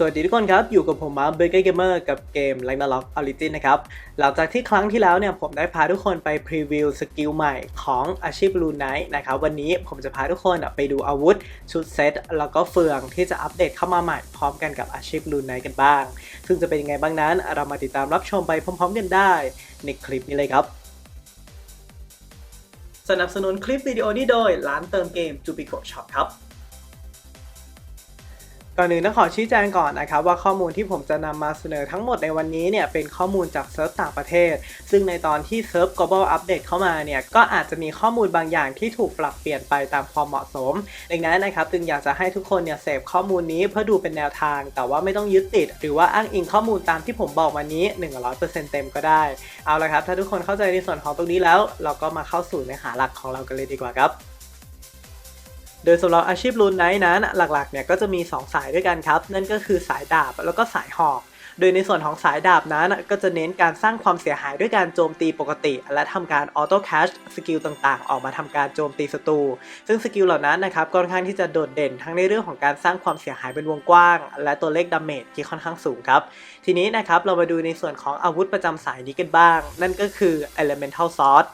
สวัสดีทุกคนครับ อยู่กับผมมาร์คเบเกอร์เกมเมอร์กับเกม l a g n a r o k Origin นะครับ หลังจากที่ครั้งที่แล้วเนี่ยผมได้พาทุกคนไปพรีวิวสกิลใหม่ของอาชีพลูนไนท์นะครับ วันนี้ผมจะพาทุกคนไปดูอาวุธ ชุดเซต แล้วก็เฟืองที่จะอัปเดตเข้ามาใหม่พร้อมกันกับอาชีพลูนไนท์กันบ้าง ซึ่งจะเป็นยังไงบ้างนั้น เรามาติดตามรับชมไปพร้อม ๆ กันได้ในคลิปนี้เลยครับสนับสนุนคลิปวิดีโอนี้โดยร้านเติมเกม Jubico Shop ครับ ก่อนอื่นต้องขอชี้แจงก่อนนะครับว่าข้อมูลที่ผมจะนำมาเสนอทั้งหมดในวันนี้เนี่ยเป็นข้อมูลจากเซิร์ฟต่างประเทศ ซึ่งในตอนที่เซิร์ฟ global update เข้ามาเนี่ยก็อาจจะมีข้อมูลบางอย่างที่ถูกปรับเปลี่ยนไปตามความเหมาะสม ดังนั้นนะครับจึงอยากจะให้ทุกคนเนี่ยเสพข้อมูลนี้เพื่อดูเป็นแนวทาง แต่ว่าไม่ต้องยึดติด หรือว่าอ้างอิงข้อมูลตามที่ผมบอกวันนี้ 100%เต็มก็ได้ เอาละครับถ้าทุกคนเข้าใจในส่วนของตรงนี้แล้ว เราก็มาเข้าสู่เนื้อหาหลักของเรากันเลยดีกว่าครับ ดยสำหรับอาชีพลูนไนท์นั้นหลักๆเนี่ยก็จะมี 2 สายด้วยกันครับ นั่นก็คือสายดาบแล้วก็สายหอก โดยในส่วนของสายดาบนั้นก็จะเน้นการสร้างความเสียหายด้วยการโจมตีปกติ และทำการออโต้แคชสกิลต่างๆ ออกมาทำการโจมตีศัตรูซึ่งสกิลเหล่านั้นนะครับค่อนข้างที่จะโดดเด่นทั้งในเรื่องของการสร้างความเสียหายเป็นวงกว้าง และตัวเลขดาเมจที่ค่อนข้างสูงครับ ทีนี้นะครับเรามาดูในส่วนของอาวุธประจำสายนี้กันบ้าง นั่นก็คือ Elemental Sword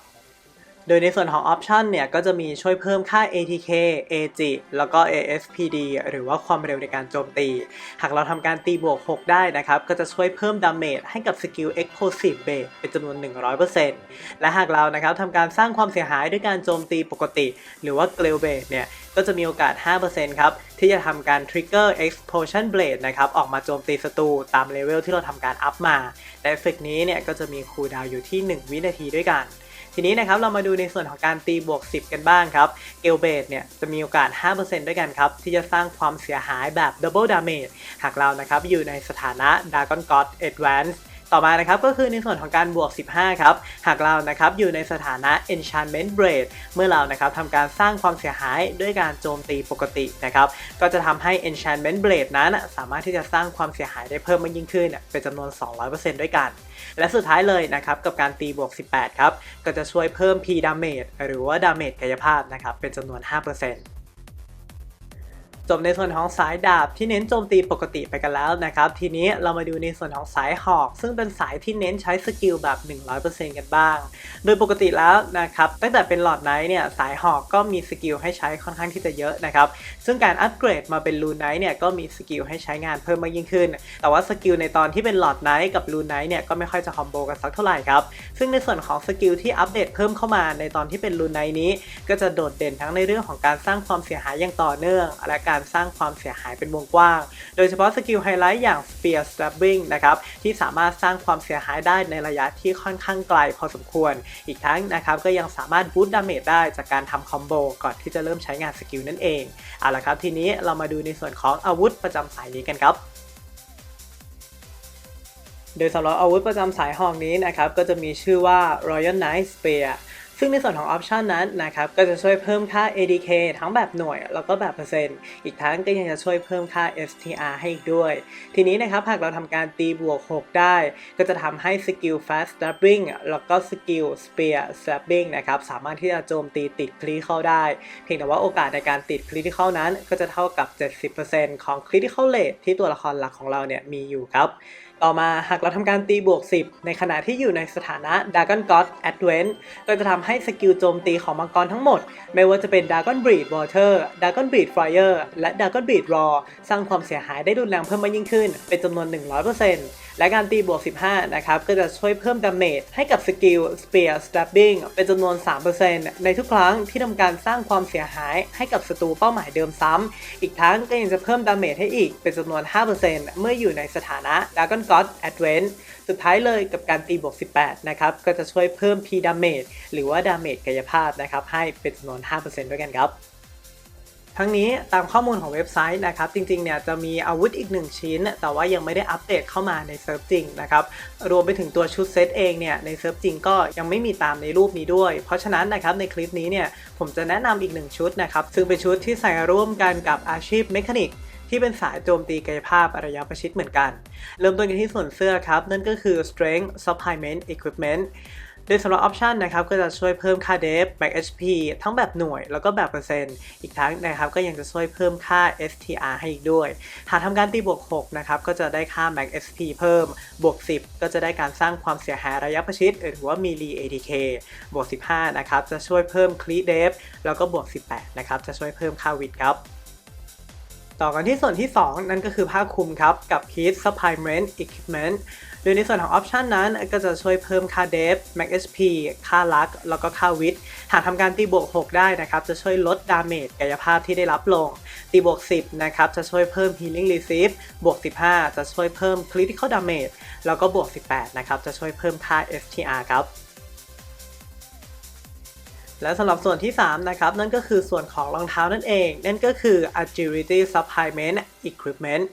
โดยในส่วนของออปชันเนี่ย ก็จะมีช่วยเพิ่มค่า ATK AG แล้วก็ ASPD หรือว่าความเร็วในการโจมตี หากเราทำการตีบวก 6 ได้นะครับ ก็จะช่วยเพิ่มดาเมจให้กับสกิล Explosive Base เป็นจำนวน 100%และหากเรานะครับทำการสร้างความเสียหายด้วยการโจมตีปกติ หรือว่า g l a l Base เนี่ย ก็จะมีโอกาส 5%ครับ ที่จะทำการ Trigger Explosion Blade นะครับ ออกมาโจมตีศัตรูตามเลเวลที่เราทำการอัพมา และเอฟเฟกนี้เนี่ยก็จะมีคูลดาวน์อยู่ที่ 1 วินาทีด้วยกัน ทีนี้นะครับเรามาดูในส่วนของการตีบวก 10 กันบ้างครับเกลเบดเนี่ยจะมีโอกาส 5%ด้วยกันครับ ที่จะสร้างความเสียหายแบบ Double Damage หากเรานะครับอยู่ในสถานะ Dragon God Advance ต่อมานะครับก็คือในส่วนของการบวก 15 ครับ หากเรานะครับอยู่ในสถานะ Enchantment Blade เมื่อเรานะครับทำการสร้างความเสียหายด้วยการโจมตีปกตินะครับก็จะทำให้ Enchantment Blade นั้นสามารถที่จะสร้างความเสียหายได้เพิ่มมากยิ่งขึ้นเป็นจำนวน 200%ด้วยกัน และสุดท้ายเลยนะครับกับการตีบวก 18 ครับ ก็จะช่วยเพิ่ม P Damage หรือว่า Damage กายภาพนะครับเป็นจำนวน 5% จบในส่วนของสายดาบที่เน้นโจมตีปกติไปกันแล้วนะครับ ทีนี้เรามาดูในส่วนของสายหอก ซึ่งเป็นสายที่เน้นใช้สกิลแบบ 100%กันบ้าง โดยปกติแล้วนะครับตั้งแต่เป็นหลอดไนท์เนี่ยสายหอกก็มีสกิลให้ใช้ค่อนข้างที่จะเยอะนะครับ ซึ่งการอัปเกรดมาเป็นลูนไนท์เนี่ยก็มีสกิลให้ใช้งานเพิ่มมากยิ่งขึ้น แต่ว่าสกิลในตอนที่เป็นหลอดไนท์กับลูนไนท์เนี่ยก็ไม่ค่อยจะคอมโบกันสักเท่าไหร่ครับซึ่งในส่วนของสกิลที่อัปเดตเพิ่มเข้ามาในตอนที่เป็นลูนไนท์นี้ ก็จะโดดเด่นทั้งในเรื่องของการสร้างความเสียหายอย่างต่อเนื่องและการสร้างความเสียหายเป็นวงกว้าง โดยเฉพาะสกิลไฮไลท์อย่าง Spear Stabbing นะครับที่สามารถสร้างความเสียหายได้ในระยะที่ค่อนข้างไกลพอสมควร อีกทั้งนะครับก็ยังสามารถบูตดาเมจได้จากการทำคอมโบก่อนที่จะเริ่มใช้งานสกิลนั่นเองเอาละครับทีนี้เรามาดูในส่วนของอาวุธประจำสายนี้กันครับโดยสำหรับอาวุธประจำสายหอกนี้นะครับก็จะมีชื่อว่า Royal Knight Spear ซึ่งในส่วนของออปชันนั้นนะครับก็จะช่วยเพิ่มค่า ADK ทั้งแบบหน่วย แล้วก็แบบเปอร์เซ็นต์ อีกทั้งก็ยังจะช่วยเพิ่มค่า STR ให้อีกด้วย ทีนี้นะครับหากเราทำการตีบวก 6 ได้ ก็จะทำให้สกิล Fast Stabbing แล้วก็สกิล Spear Stabbing นะครับสามารถที่จะโจมตีติดคริติคอลได้ เพียงแต่ว่าโอกาสในการติดคริติคอลนั้นก็จะเท่ากับ 70%ของ Critical Rate ที่ตัวละครหลักของเราเนี่ยมีอยู่ครับ ต่อมาหากเราทำการตีบวก 10 ในขณะที่อยู่ในสถานะ Dragon God Advent ก็จะทำให้สกิลโจมตีของมังกรทั้งหมด ไม่ว่าจะเป็น Dragon Breed Water Dragon Breed Fire และ Dragon Breed Raw สร้างความเสียหายได้รุนแรงเพิ่มมากยิ่งขึ้น เป็นจำนวน 100% และการตีบวก 15 นะครับ ก็จะช่วยเพิ่มดาเมจให้กับสกิล Spear Stabbing เป็นจำนวน 3%ในทุกครั้งที่ทำการสร้างความเสียหายให้กับศัตรูเป้าหมายเดิมซ้ำ อีกทั้งก็ยังจะเพิ่มดาเมจให้อีกเป็นจำนวน 5%เมื่ออยู่ในสถานะ Dragon God Advent สุดท้ายเลยกับการตีบวก 18 นะครับ ก็จะช่วยเพิ่ม P Damage หรือว่าดาเมจกายภาพนะครับ ให้เป็นจำนวน 5%ด้วยกันครับ ทั้งนี้ตามข้อมูลของเว็บไซต์นะครับ จริงๆเนี่ยจะมีอาวุธอีก 1 ชิ้น แต่ว่ายังไม่ได้อัปเดตเข้ามาในเซิร์ฟจริงนะครับรวมไปถึงตัวชุดเซตเองเนี่ยในเซิร์ฟจริงก็ยังไม่มีตามในรูปนี้ด้วย เพราะฉะนั้นนะครับในคลิปนี้เนี่ยผมจะแนะนำอีก 1 ชุดนะครับซึ่งเป็นชุดที่ใส่ร่วมกันกับอาชีพเมคานิกที่เป็นสายโจมตีกายภาพระยะประชิดเหมือนกัน เริ่มต้นกันที่ส่วนเสื้อครับ นั่นก็คือ Strength Supplement Equipment โดยสำหรับออปชันนะครับก็จะช่วยเพิ่มค่า def max HP ทั้งแบบหน่วยแล้วก็แบบเปอร์เซ็นต์ อีกทั้งนะครับก็ยังจะช่วยเพิ่มค่า STR ให้อีกด้วย หากทำการตีบวก6นะครับก็จะได้ค่า max SP เพิ่ม บวก 10 ก็จะได้การสร้างความเสียหายระยะประชิดหรือว่า melee ATK บวก 15นะครับจะช่วยเพิ่ม crit def แล้วก็บวก 18นะครับจะช่วยเพิ่มค่าวิดครับ ต่อกันที่ส่วนที่ 2 นั่นก็คือผ้าคลุมครับกับ Heat Supplement Equipment โดยในส่วนของออปชันนั้นก็จะช่วยเพิ่มค่า Def Max HP ค่าลัก แล้วก็ค่าวิดหากทำการตีบวก 6 ได้นะครับ จะช่วยลดดาเมจกายภาพที่ได้รับลง ตีบวก 10 นะครับ จะช่วยเพิ่ม Healing Receive บวก 15 จะช่วยเพิ่ม Critical Damage แล้วก็บวก 18 นะครับ จะช่วยเพิ่มค่า STR ครับ และสำหรับส่วนที่ 3 นะครับ นั่นก็คือส่วนของรองเท้านั่นเอง นั่นก็คือ agility supplement equipment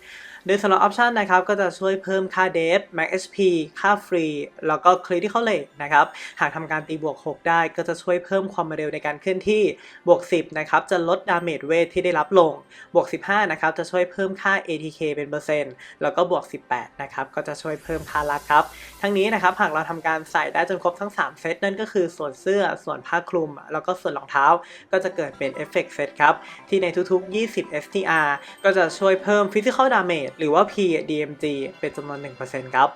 โดยสำหรับออปชันนะครับก็จะช่วยเพิ่มค่า def max HP ค่าฟรี แล้วก็ critical rate นะครับ หากทำการตีบวก 6 ได้ก็จะช่วยเพิ่มความเร็วในการเคลื่อนที่ บวก 10 นะครับ จะลดดาเมจเวทที่ได้รับลง บวก 15 นะครับ จะช่วยเพิ่มค่า ATK เป็นเปอร์เซ็นต์ แล้วก็บวก 18 นะครับ ก็จะช่วยเพิ่มค่าลัดครับ ทั้งนี้นะครับหากเราทำการใส่ได้จนครบทั้ง 3 เซตนั่นก็คือส่วนเสื้อ ส่วนผ้าคลุม แล้วก็ส่วนรองเท้า ก็จะเกิดเป็นเอฟเฟกต์เซตครับ ที่ในทุกๆ 20 STR ก็จะช่วยเพิ่ม Physical Damage หรือว่า PDMG เป็นจำนวน 1%ครับ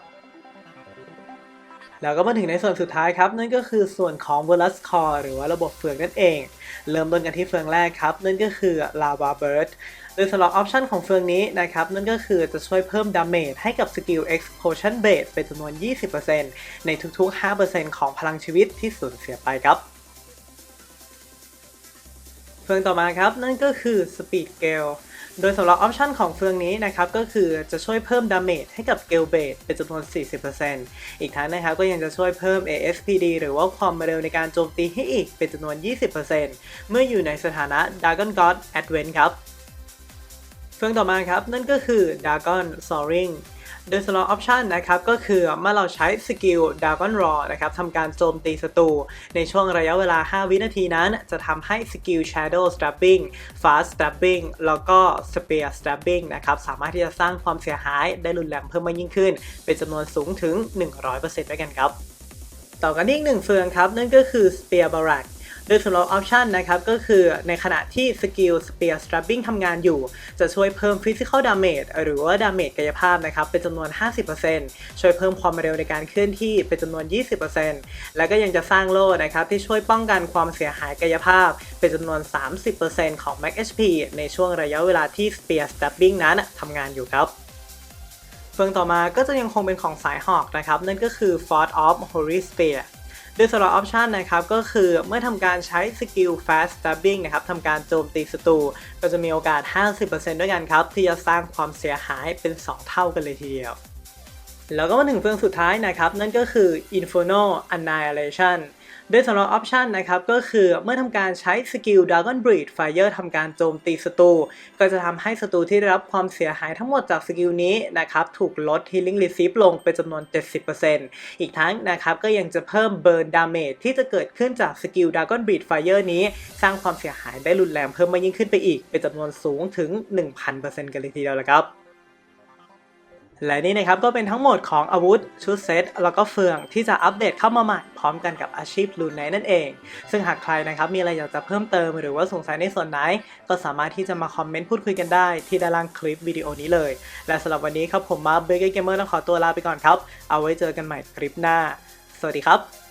แล้วก็มาถึงในส่วนสุดท้ายครับ นั่นก็คือส่วนของ v e l u s Core หรือว่าระบบเฟืองนั่นเอง เริ่มต้นกันที่เฟืองแรกครับ นั่นก็คือ Lava Bird โดยสำหรับออปชันของเฟืองนี้นะครับ นั่นก็คือจะช่วยเพิ่มดาเมจให้กับสกิล Explosion Base เป็นจำนวน 20%ในทุกๆ 5%ของพลังชีวิตที่สูญเสียไปครับเฟืองต่อมาครับ นั่นก็คือ Speed Gale โดยสำหรับออปชันของเฟืองนี้นะครับก็คือจะช่วยเพิ่มดาเมจให้กับเกลเบดเป็นจำนวน 40%อีกทั้งนะครับก็ยังจะช่วยเพิ่ม ASPD หรือว่าความเร็วในการโจมตีให้อีกเป็นจำนวน 20%เมื่ออยู่ในสถานะ Dragon God Advent ครับ เฟืองต่อมาครับนั่นก็คือ Dragon Soaring โดยสำหรับออปชันนะครับก็คือเมื่อเราใช้สกิล Dragon Raw นะครับทำการโจมตีศัตรูในช่วงระยะเวลา 5 วินาทีนั้น จะทำให้สกิล Shadow Stabbing Fast Stabbing แล้วก็ Spear Stabbing นะครับสามารถที่จะสร้างความเสียหายได้รุนแรงเพิ่มมากยิ่งขึ้น เป็นจำนวนสูงถึง 100%ด้วยกันครับ ต่อกันอีกหนึ่งเฟืองครับ นั่นก็คือ Spear Barrack โดยสำหรับออปชันนะครับก็คือในขณะที่สกิล Spear Stabbing ทำงานอยู่ จะช่วยเพิ่ม Physical Damage หรือว่า Damage กายภาพนะครับเป็นจำนวน 50%ช่วยเพิ่มความเร็วในการเคลื่อนที่เป็นจำนวน 20%แล้วก็ยังจะสร้างโล่นะครับที่ช่วยป้องกันความเสียหายกายภาพ เป็นจำนวน 30%ของ Max HP ในช่วงระยะเวลาที่ Spear Stabbing นั้นทำงานอยู่ครับเฟืองต่อมาก็จะยังคงเป็นของสายหอกนะครับ นั่นก็คือ Fort of Holy Spear โดยสำหรับออปชันนะครับก็คือเมื่อทำการใช้สกิล Fast Stabbing นะครับทำการโจมตีศัตรูก็จะมีโอกาส 50%ด้วยกันครับ ที่จะสร้างความเสียหายเป็น 2 เท่ากันเลยทีเดียว แล้วก็มาถึงเฟืองสุดท้ายนะครับ นั่นก็คือ Inferno Annihilation โดยสำหรับออปชันนะครับก็คือเมื่อทำการใช้สกิล Dragon Breed Fire ทำการโจมตีศัตรูก็จะทำให้ศัตรูที่ได้รับความเสียหายทั้งหมดจากสกิลนี้นะครับถูกลด Healing Receive ลงเป็นจำนวน 70%อีกทั้งนะครับก็ยังจะเพิ่ม Burn Damage ที่จะเกิดขึ้นจากสกิล Dragon Breed Fire นี้ สร้างความเสียหายได้รุนแรงเพิ่มมากยิ่งขึ้นไปอีกเป็นจำนวนสูงถึง 1,000%กันเลยทีเดียวละครับ และนี่นะครับก็เป็นทั้งหมดของอาวุธ ชุดเซต แล้วก็เฟืองที่จะอัปเดตเข้ามาใหม่พร้อมกันกับอาชีพลูนไนนั่นเอง ซึ่งหากใครนะครับมีอะไรอยากจะเพิ่มเติมหรือว่าสงสัยในส่วนไหน ก็สามารถที่จะมาคอมเมนต์พูดคุยกันได้ที่ด้านล่างคลิปวิดีโอนี้เลย และสำหรับวันนี้ครับผมมาเบเกอร์เกมเมอร์ต้องขอตัวลาไปก่อนครับ เอาไว้เจอกันใหม่คลิปหน้า สวัสดีครับ